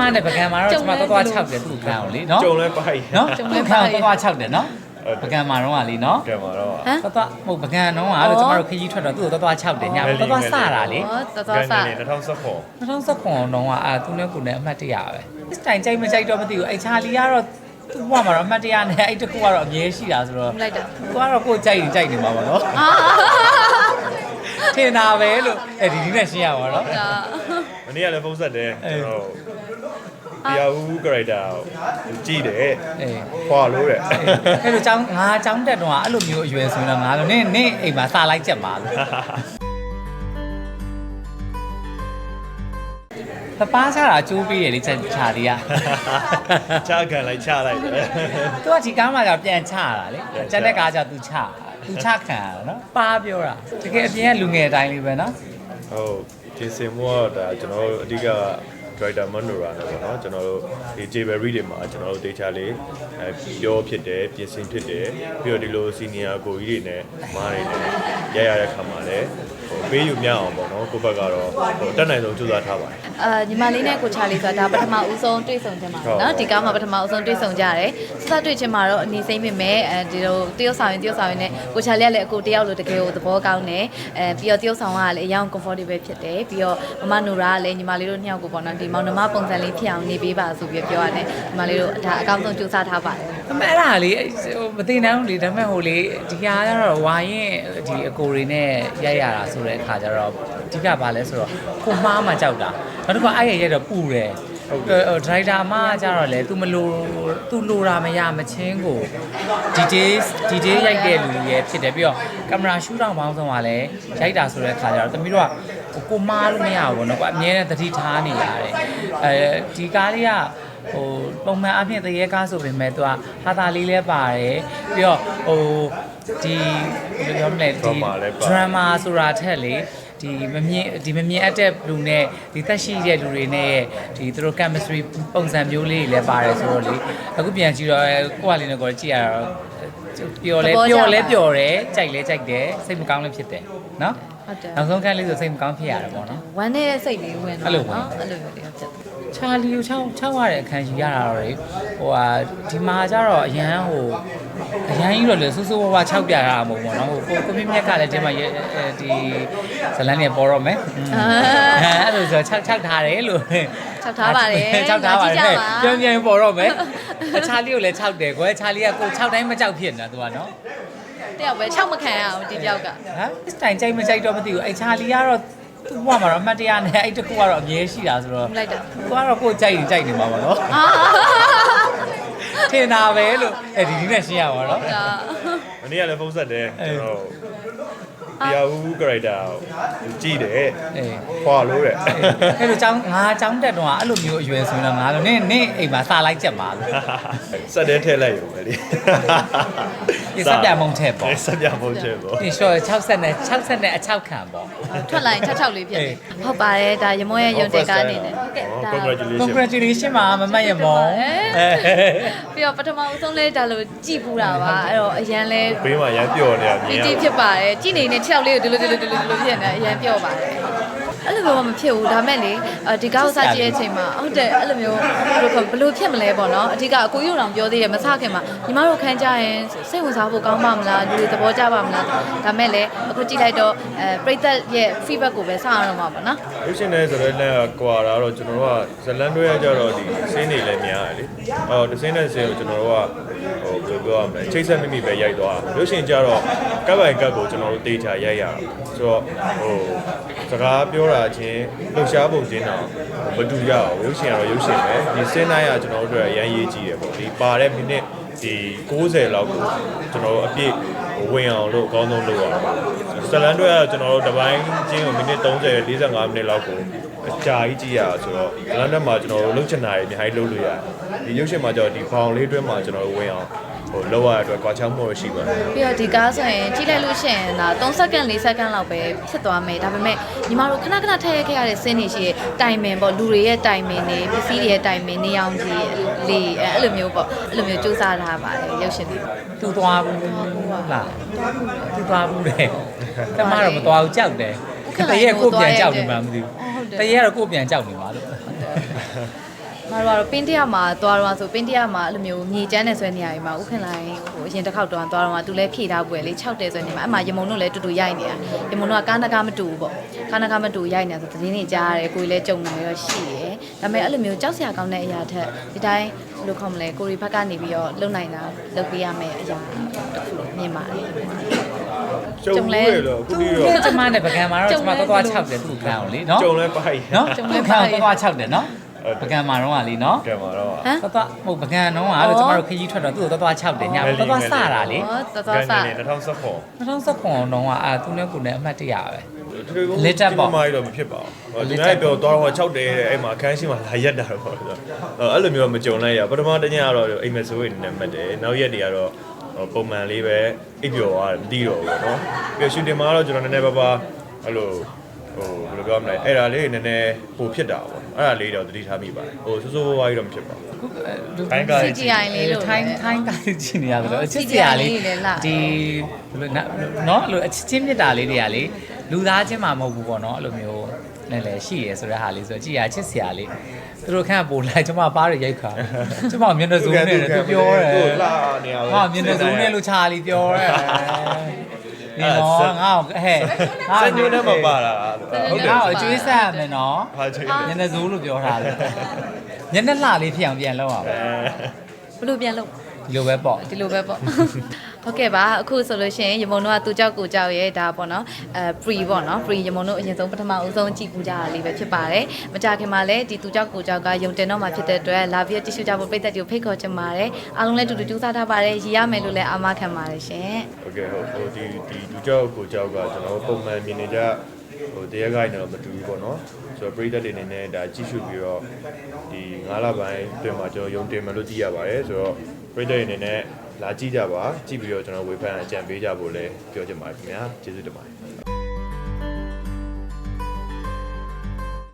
မနဲ့ပကံမှာတော့ကျမတော့တော့6တယ်သူ့ခံအောင်လေနော်ကြုံလဲပိုက်နော်သူ့ခံတော့တော့6တယ်နော်ပကံမှာတော့ကလေနော်ကဲမှာတော့ဟမ်တော့တော့မဟုတ်ပကံတော့ကလို့ကျမတို့ခကြီးထွက်တော့သူ့ကိုတော့တော့6တယ်ညတော့တော့စတာလေဟောတော်ကတော်ဲဆာနေ2019 2019တော့ကအာသူနဲ့ကိုနဲ့အမှတ်တရပဲစတိုင်ကြိုက်မကြိုက်တော့မသိဘူးအဲ့ချာလီကတော့သူ့ဘဝမှာတော့အမှတ်တရနဲ့အဲ့တကူကတော့အမြဲရှိတာဆိုတော့မလိုက်တာသူကတော့ကိုယ်ကြိုက်ရင်ကြိုက်နေမှာပါနော်အာထင်တာပဲလို့အဲ့ဒီဒီနဲ့ရှင်းရပါတော့ဒါမနေ့ကလည်းဖုန်းဆက်တယ်အေးကျွန်တော် တရားဦး character ကိုကြည့်တယ်အေးခွာလို့တဲ့ အဲ့လိုចောင်းငါចောင်းတက်တော့အဲ့လိုမျိုးအရွယ်ဆိုရင်တော့ငါလို့နင်းနင်းအိမ်မှာစာလိုက်ချက်ပါလို့ပပားစားတာအကျိုးပေးရလေချက်ချာလေးကချခံလိုက်ချလိုက်တယ် သူကဒီကားမှာကျပြန်ချတာလေပြန်ချကျန်တဲ့ကားကျသူချသူချခံရတာနော်ပါပြောတာတကယ်အပြင်ကလူငယ်အတိုင်းလေးပဲနော်ဟုတ်ဒီစင်မောဒါကျွန်တော်တို့အဓိက Director Manora နဲ့ပေါ့နော်ကျွန်တော်တို့ဒီ Jewelry တွေမှာကျွန်တော်တို့ data လေးအဲပြောဖြစ်တယ်ပြင်ဆင်ဖြစ်တယ်ပြီးတော့ဒီလို senior ကိုကြီးတွေနဲ့မားတွေနဲ့ရရတဲ့ခါမှာလည်းဟိုပေးယူမြအောင်ပေါ့နော်ကိုယ့်ဘက်ကတော့ဟိုတက်နိုင်ဆုံးကြိုးစားထားပါတယ်အာညီမလေးနဲ့ကိုချာလေးဆိုတာဒါပထမဦးဆုံးတွေ့ဆုံခြင်းပါနော်ဒီကားမှာပထမဦးဆုံးတွေ့ဆုံကြရတယ်စစတွေ့ခြင်းမှာတော့အနေစိမ့်ပေမဲ့အဲဒီလိုတရုတ်ဆောင်ရင်တရုတ်ဆောင်ရင်နဲ့ကိုချာလေးကလည်းအကိုတယောက်လိုတကယ်ကိုသဘောကောင်းတယ်အဲပြီးတော့တရုတ်ဆောင်ကလည်းအရင် comfortable ဖြစ်တယ်ပြီးတော့မမနိုရာကလည်းညီမလေးတို့နှစ်ယောက်ကိုပေါ့နော်ဒီမောင်နှမပုံစံလေးဖြစ်အောင်နေပေးပါဆိုပြီးပြောရတယ်ညီမလေးတို့ဒါအကောင်းဆုံးကြိုးစားထားပါတယ်အမေအဲ့ဒါလေဟိုမသိနိုင်ဘူးလေဒါပေမဲ့ဟိုလေဒီဟာကတော့ဝါရင်ဒီအကိုတွေနဲ့ရိုက်ရတာဆိုတဲ့အခါကျတော့အဓိကဘာလဲဆိုတော့ကိုမားမှကြောက်တာနောက်တစ်ခါအဲ့ရရိုက်တော့ပူတယ်ဟုတ်ကဲ့ဒရိုက်တာမကကြတော့လေ तू မလို तू လိုတာမရမချင်းကို detail detail ရိုက်တဲ့လူတွေဖြစ်တယ်ပြီးတော့ကင်မရာရှူတောင်ပေါင်းဆုံးကလည်းရိုက်တာဆိုတဲ့အခါကျတော့တမီးတို့က ကိုမားလို့မရဘူးပေါ့နော်ကွာအမြဲတမ်းသတိထားနေရတယ်အဲဒီကားလေးကဟိုပုံမှန်အဖြစ်တရေကားဆိုပေမဲ့သူကဟာတာလေးလဲပါတယ်ပြီးတော့ဟိုဒီဘယ်လိုပြောမလဲဒီ Drama လည်းပါ drama ဆိုတာထက်လေဒီမမြင်ဒီမမြင်အပ်တဲ့လူနဲ့ဒီသက်ရှိတဲ့လူတွေနဲ့ဒီသူတို့ chemistry ပုံစံမျိုးလေးတွေလည်းပါတယ်ဆိုတော့လေအခုပြန်ကြည့်တော့ကိုကလေးနဲ့ကိုကြည့်ရတော့ ပျော်လဲသဘောကျပျော်လဲပါပျော်တယ်ကြိုက်လဲကြိုက်တယ်စိတ်မကောင်းလည်းဖြစ်တယ်နော်ဟုတ်တယ်နောက်ဆုံးခန်းလေးဆိုစိတ်မကောင်းဖြစ်ရတယ်ပေါ့နော်ဝမ်းနေတဲ့စိတ်လေးဝင်အဲ့လိုဝင်နော်အဲ့လိုမျိုးလေးဖြစ်တယ်ချာလီကို6 6ရတဲ့အခန်းယူရတာတော့လေဟိုဟာဒီမှာကျတော့အရန်ဟိုအရန်ကြီးတော့လေစူးစူးဝါးဝါ6ပြရတာမဟုတ်ဘူးပေါ့နော်ဟိုကိုကိုမြင့်မြက်ကလည်းဒီမှာရဲအဲဒီဇလန်းနေပေါ်တော့မယ်အဲအဲ့လိုဆို6 6ထားတယ်လို့၆ထားပါတယ်6ထားပါတယ်ကြည့်ကြပါပြန်ပြန်ပေါ်တော့မယ် ချာလီကိုလည်း6တယ်ကွယ်ချာလီကကို6တိုင်းမကြောက်ဖြစ်နေတာသူကနော်တယောက်ပဲ၆မခံရအောင်ဒီတယောက်ကဟမ်စတိုင်ကြိုက်မကြိုက်တော့မသိဘူးအဲ့ချာလီကတော့သူ့ဘဝမှာတော့အမှတ်တရနဲ့အဲ့တကူကတော့အမြဲရှိတာဆိုတော့မလိုက်တာသူကတော့ကိုယ်ကြိုက်ရင်ကြိုက်နေမှာပါနော်အာထင်တာပဲလို့အဲ့ဒီဒီနဲ့ရှင်းရပါတော့ ဒါ မနေ့ကလည်းဖုန်းဆက်တယ်အေးကျွန်တော် တရားဦး character ကိုကြည့်တယ်အေးခွာလို့တဲ့အဲ့လိုចောင်းငါចောင်းတက်တော့အဲ့လိုမျိုးအရွယ်ဆိုရင်တော့ငါလို့နင်းနင်းအိမ်မှာစာလိုက်ချက်ပါလို့ဆက်တဲ့ထည့်လိုက်ရုံပဲလေဒီစက်ပြမုံထည့်ပေါ့အေးဆက်ပြမုံချက်ပေါ့ဒီ short 60နဲ့60နဲ့အချောက်ခံပေါ့ထွက်လာရင်၆၆လေးဖြစ်တယ်ဟုတ်ပါတယ်ဒါရမွေးရဲ့ရုံတင်ကားအနေနဲ့ဟုတ်ကဲ့ဒါ congratulations congratulation ပါမမတ်ရမောပြီးတော့ပထမဦးဆုံးလဲဒါလိုကြည်ပူတာပါအဲ့တော့အရန်လဲဘေးမှာရမ်းပျော်နေတာမြပီင်ရတီဖြစ်ပါတယ်ကြည်နေနဲ့6လေးကိုဒီလိုဒီလိုဒီလိုဒီလိုဖြစ်နေအရန်ပြော့ပါတယ် အဲ့လိုမျိုးမဖြစ်ဘူးဒါမဲ့လေဒီကောက်စားကြည့်တဲ့အချိန်မှာဟုတ်တယ်အဲ့လိုမျိုးဘယ်လိုဘယ်လိုဖြစ်မလဲပေါ့နော်အဓိကအကိုရုံတော်ပြောသေးတယ်မဆခင်မှာညီမတို့ခန်းကြရင်စိတ်ဝင်စားဖို့ကောင်းပါမလားလူတွေသဘောကျပါမလားဒါမဲ့လေအခုကြည့်လိုက်တော့အဲပရိသတ်ရဲ့ feedback ကိုပဲစရအောင်ပါပေါ့နော်ရုပ်ရှင်နဲ့ဆိုတော့လည်းကွာတာတော့ကျွန်တော်တို့ကဇလန်တွဲရကြတော့ဒီစင်းတွေလည်းများတယ်လေအော်ဒီစင်းနဲ့စင်းကိုကျွန်တော်တို့ကဟိုဘယ်လိုပြောရမလဲချိတ်ဆက်မိမိပဲရိုက်သွားရုပ်ရှင်ကြတော့ကပ်ပိုင်ကပ်ကိုကျွန်တော်တို့တေချာရိုက်ရတာဆိုတော့ဟို စကားပြောတာချင်းလှူရှားပုံချင်းတော့မတူရအောင်ရုပ်ရှင်ကတော့ရုပ်ရှင်ပဲဒီစင်းတိုင်းကကျွန်တော်တို့အတွက်အရန်ရေးကြည့်တယ်ပေါ့ဒီပါတဲ့မိနစ်ဒီ60လောက်ကိုကျွန်တော်တို့အပြည့်ဝင်အောင်လို့အကောင်းဆုံးလုပ်ရအောင်ဇလန်တွဲကကျွန်တော်တို့တစ်ပိုင်းချင်းကိုမိနစ်30 45မိနစ်လောက်ကိုအကြာကြီးကြည့်ရတာဆိုတော့ဇလန်တွဲမှာကျွန်တော်တို့လှုပ်ချင်တာတွေအများကြီးလုပ်လို့ရတယ်ဒီရုပ်ရှင်မှာကျတော့ဒီဘောင်လေးတွဲမှာကျွန်တော်တို့ဝင်အောင် ဟိုလောက်ရတဲ့အတွက်ကွာချောင်းမှုရှိပါတယ်ပြီးတော့ဒီကားဆိုရင်ကြည့်လိုက်လို့ရှိရင်ဒါ3စက္ကန့်4စက္ကန့်လောက်ပဲဖြစ်သွားမယ်ဒါပေမဲ့ညီမတို့ခဏခဏထည့်ရခဲ့ရတဲ့စင်းတွေရှိရဲ့တိုင်မင်ပေါ့လူတွေရဲ့တိုင်မင်တွေပစ္စည်းတွေရဲ့တိုင်မင်နေအောင်ကြီးလေးအဲအဲ့လိုမျိုးပေါ့အဲ့လိုမျိုးစူးစမ်းထားပါတယ်ရုပ်ရှင်တွေသူသွားဘူးလားသူသွားဘူးလေတမတော့မသွားဘူးကြောက်တယ်တရေကိုပြန်ကြောက်နေမှမသိဘူးတရေကတော့ကိုပြန်ကြောက်နေပါလို့ မတို့ကတော့ပင်းတရမှာသွားတော့ဆိုပင်းတရမှာအဲ့လိုမျိုးမြေကျန်းနေဆွဲနေရပြီမှာဥခင်လိုင်းဟိုအရင်တစ်ခေါက်တော့သွားတော့သူလည်းဖြည့်ထားပွဲလေ6တဲဆွဲနေမှာအဲ့မှာရမုံတို့လည်းတူတူရိုက်နေတာရမုံတို့ကကားနကားမတူဘူးပေါ့ကားနကားမတူရိုက်နေဆိုသတင်းတွေကြားရတယ်ကိုယ်လည်းကြုံနေရောရှိရယ်ဒါပေမဲ့အဲ့လိုမျိုးကြောက်စရာကောင်းတဲ့အရာထက်ဒီတိုင်းဘယ်လိုခေါ်မလဲကိုရီဘက်ကနေပြီးတော့လုံနိုင်တာလုပ်ပေးရမယ့်အရာတစ်ခုလို့မြင်ပါတယ်ကျုံလဲတော့အခုသူဒီနဲ့တော့ကျမနဲ့ပကံမှာတော့ကျမသွားသွား6တယ်သူ့ခံအောင်လေနော်ကျုံလဲပိုက်နော်ကျမခံသွားသွား6တယ်နော် ပကံမာတော့ကလေနော်ကဲမှာတော့ဟမ်တော်တော်ဟုတ်ပကံတော့ကလို့ကျမတို့ခကြီးထွက်တော့သူ့ကိုတော်တော်ချောက်တယ်ညတော်တော်စတာလေဩတော်တော်ဆာ20192019တော့ကအာသူနဲ့ကိုယ်နဲ့အမှတ်တရပဲ လက်တက်ပေါ့ မိုင်းတော့မဖြစ်ပါဘူးဒီနေ့ပြောသွားတော့6တဲတဲ့အဲ့မှာအခန်းရှိမှာလာရက်တာတော့ပေါ့ဆိုတော့အဲ့လိုမျိုးမကြုံလိုက်ရပထမတစ်ညကတော့အိမ်မဆိုးရင်နံပါတ်တယ်နောက်ရက်တွေကတော့ပုံမှန်လေးပဲအိပ်ပျော်သွားတယ်မသိတော့ဘူးပေါ့နော်ပြီးတော့ရှင်တင်မှာကတော့ကျွန်တော်နည်းနည်းပါးပါအဲ့လို ဟိုဘယ်လိုပြောမလဲအဲ့ဒါလေးနည်းနည်းပိုဖြစ်တာပေါ့အဲ့ဒါလေးတော့သတိထားမိပါတယ်ဟိုစိုးစိုးဝါးကြီးတော့မဖြစ်ပါဘူးတိုင်းကားစီဂျီအိုင်လေးလို့ ထိုင်းထိုင်းကားကြည့်နေရတယ်လို့အချစ်စ CGI ရာလေးလေးလည်းလာဒီဘယ်လိုနော်အဲ့လိုအချစ်ချင်းမြတ်တာလေးတွေကလေလူသားချင်းမှမဟုတ်ဘူးပေါ့နော်အဲ့လိုမျိုးလည်းလည်းရှိရယ်ဆိုတဲ့ဟာလေးဆိုတော့ကြည်ရချစ်စရာလေးသူတို့ခန့်ပို့လိုက်ကျမပါးရရိုက်ခါကျမမျက်နှာစုံနဲ့သူပြောတယ်သူ့လာနေရပဲဟာမျက်နှာစုံနဲ့လို့ချာလီပြောတယ် ဒီနော်ငါ့ကိုဟဲ့စညိုးနဲ့မပါတာဟုတ်တယ်ငါ့ကိုအကျွေးဆက်ရမယ်နော်ဟာချေမျက်နှာစုံလို့ပြောထားတယ်မျက်နှာလှလေးဖြစ်အောင်ပြန်လုပ်အောင်ဘယ်လိုပြန်လုပ်ဒီလိုပဲပေါ့ဒီလိုပဲပေါ့ ဟုတ်ကဲ့ပါအခုဆိုလို့ရှိရင်ရမုံတို့ကသူကြောက်ကိုကြောက်ရဲ့ဒါပေါ့နော်အဲ pre ပေါ့နော် pre ရမုံတို့အရင်ဆုံးပထမဦးဆုံးကြည့်ကူကြရလေးပဲဖြစ်ပါတယ်မကြခင်မှာလည်းဒီသူကြောက်ကိုကြောက်ကယုံတင်တော့မှာဖြစ်တဲ့အတွက်လာပြီးတ िश ူကြဖို့ပိတ်သက်တွေကိုဖိတ်ခေါ်ချင်ပါတယ်အားလုံးလည်းတူတူကြိုးစားထားပါတယ်ရည်ရမယ်လို့လည်းအာမခံပါတယ်ရှင်ဟုတ်ကဲ့ဟုတ်ဟိုဒီဒီသူကြောက်ကိုကြောက်ကကျွန်တော်ပုံမှန်မြင်နေကြဟိုတရက်ကိုင်းတော့မတူဘူးပေါ့နော်ဆိုတော့ပရိသတ်တွေအနေနဲ့ဒါကြည့်ရှုပြီးတော့ဒီ9လပိုင်းအတွင်းမှာကျွန်တော်ယုံတင်မယ်လို့သိရပါတယ်ဆိုတော့ပရိသတ်တွေအနေနဲ့ လာကြည့်ကြပါကြည့်ပြီးတော့ကျွန်တော်ဝေဖန်အကြံပေးကြဖို့လည်းပြောချင်ပါတယ်ခင်ဗျာကျေးဇူးတင်ပါတယ်